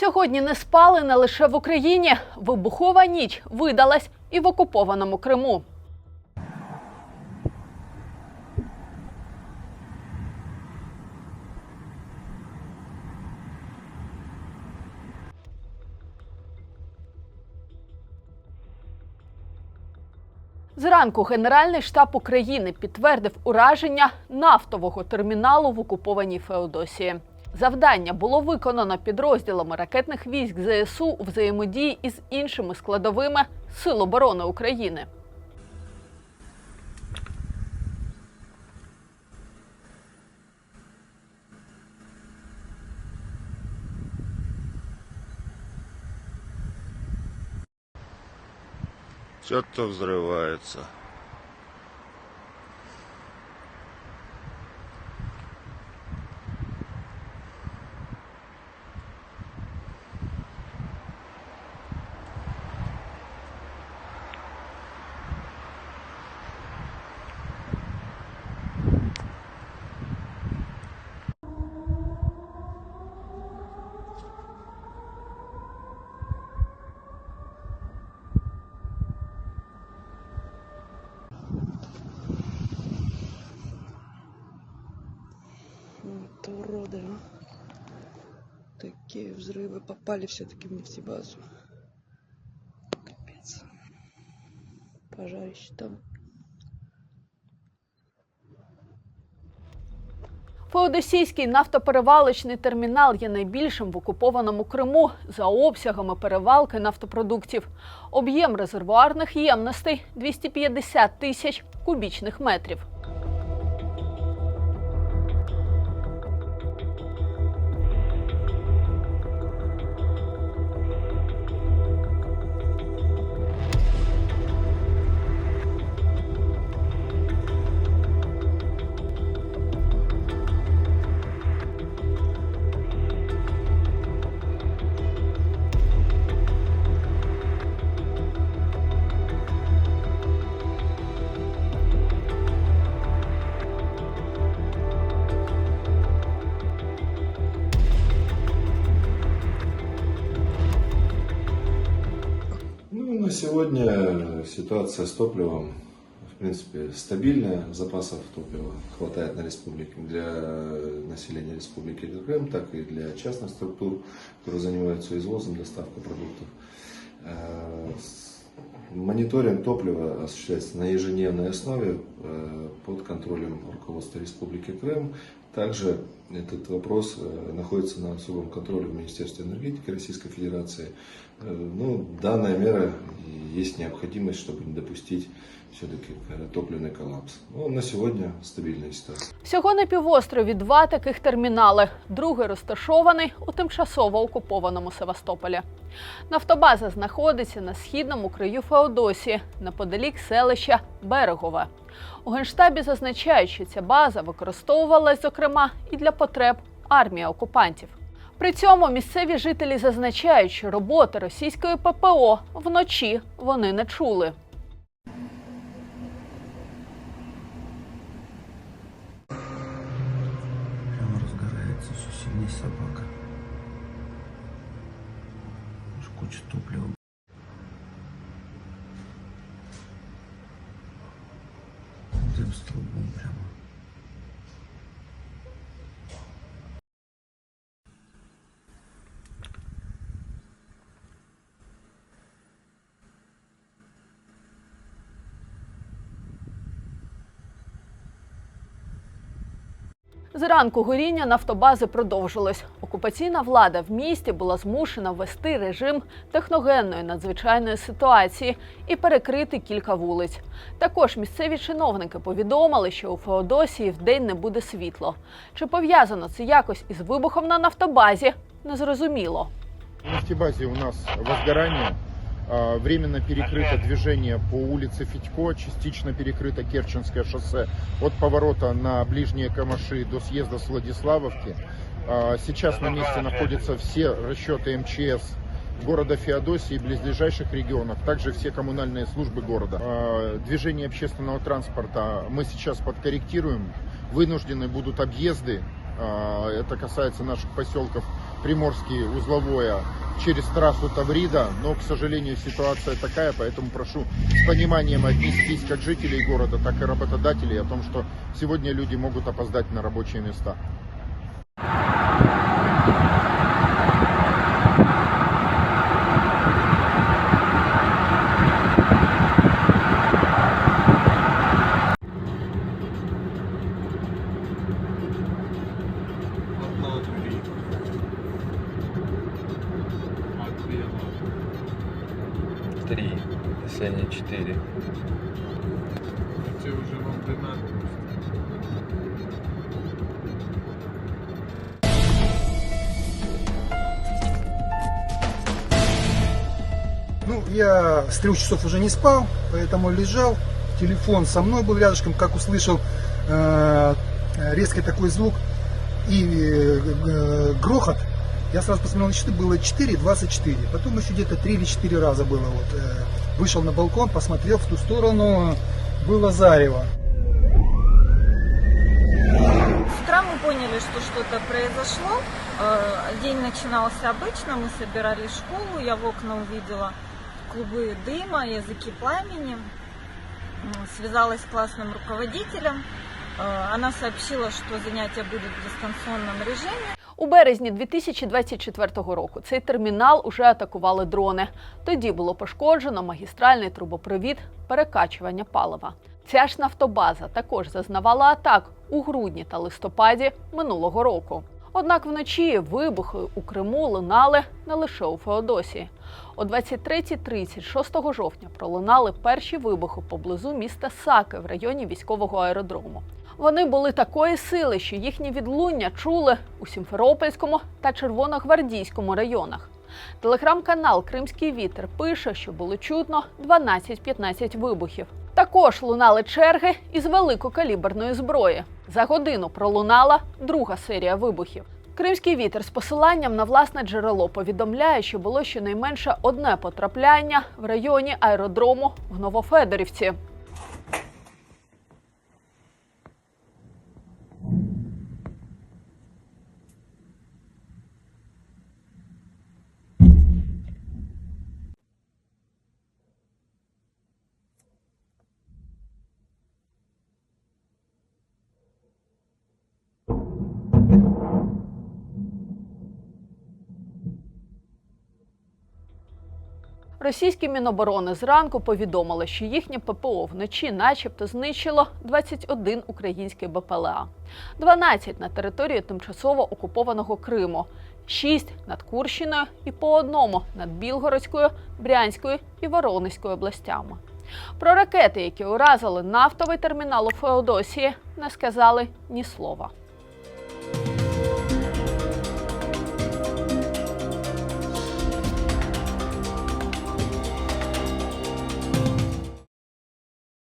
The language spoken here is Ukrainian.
Сьогодні не спали не лише в Україні. Вибухова ніч видалась і в окупованому Криму. Зранку Генеральний штаб України підтвердив ураження нафтового терміналу в окупованій Феодосії. Завдання було виконано підрозділами ракетних військ ЗСУ у взаємодії із іншими складовими Сил оборони України. Что-то взрывается. Вот уроды, а. Такие взрывы попали все-таки в нефтебазу. Капец. Пожарище там. Феодосійський нафтоперевалочний термінал є найбільшим в окупованому Криму за обсягами перевалки нафтопродуктів. Об'єм резервуарних ємностей 250 тисяч кубічних метрів. сегодня ситуация с топливом, в принципе, стабильная. Запасов топлива хватает на республике для населения Республики Крым, так и для частных структур, которые занимаются извозом, доставкой продуктов. Э, с- Мониторинг топлива осуществляется на ежедневной основе э, под контролем руководства Республики Крым. Также этот вопрос э, находится на особом контроле в Министерстве энергетики Российской Федерации. Э, Ну, данная мера и есть необходимость, чтобы не допустить все-таки топливный коллапс. Ну, на сегодня стабильная ситуация. Всього на півострові два таких термінали. Другий розташований у тимчасово окупованому Севастополі. Нафтобаза знаходиться на східному краю Феодосії, неподалік селища Берегове. У генштабі зазначають, що ця база використовувалась, зокрема, і для потреб армії окупантів. При цьому місцеві жителі зазначають, що роботи російської ППО вночі вони не чули. Прямо разгорается все сильнее собака. Аж куча топлива. Дым с трубом прямо. Зранку горіння нафтобази продовжилось. Окупаційна влада в місті була змушена ввести режим техногенної надзвичайної ситуації і перекрити кілька вулиць. Також місцеві чиновники повідомили, що у Феодосії вдень не буде світло. Чи пов'язано це якось із вибухом на нафтобазі? Незрозуміло. В нефтебазе у нас возгорание. А, Временно перекрыто движение по улице Федько, частично перекрыто Керченское шоссе от поворота на ближние Камаши до съезда с Владиславовки. А, Сейчас на месте находятся все расчеты МЧС города Феодосии и близлежащих регионов, также все коммунальные службы города. А, Движение общественного транспорта мы сейчас подкорректируем. Вынуждены будут объезды. А, Это касается наших поселков Приморский, узловое, через трассу Таврида, но, к сожалению, ситуация такая, поэтому прошу с пониманием отнестись как жителей города, так и работодателей о том, что сегодня люди могут опоздать на рабочие места. Три, если не четыре. Ну, я с трех часов уже не спал, поэтому лежал. Телефон со мной был рядышком, как услышал э, резкий такой звук и э, э, грохот. Я сразу посмотрел на часы, было 4.24. Потом еще где-то 3 или 4 раза было. Вот, э, вышел на балкон, посмотрел в ту сторону, было зарево. С мы поняли, что что-то произошло. Э, День начинался обычно, мы собирались в школу, я в окна увидела клубы дыма, языки пламени. Связалась с классным руководителем. Э, Она сообщила, что занятия будут в дистанционном режиме. У березні 2024 року цей термінал уже атакували дрони. Тоді було пошкоджено магістральний трубопровід перекачування палива. Ця ж нафтобаза також зазнавала атак у грудні та листопаді минулого року. Однак вночі вибухи у Криму лунали не лише у Феодосії. О 23.30 6 жовтня пролунали перші вибухи поблизу міста Саки в районі військового аеродрому. Вони були такої сили, що їхні відлуння чули у Сімферопольському та Червоногвардійському районах. Телеграм-канал Кримський вітер пише, що було чутно 12-15 вибухів. Також лунали черги із великокаліберної зброї. За годину пролунала друга серія вибухів. Кримський вітер з посиланням на власне джерело повідомляє, що було щонайменше одне потрапляння в районі аеродрому в Новофедорівці. Російські міноборони зранку повідомили, що їхнє ППО вночі, начебто, знищило 21 український БПЛА, 12 на території тимчасово окупованого Криму, 6 над Курщиною і по одному над Білгородською, Брянською і Воронезькою областями. Про ракети, які уразили нафтовий термінал у Феодосії, не сказали ні слова.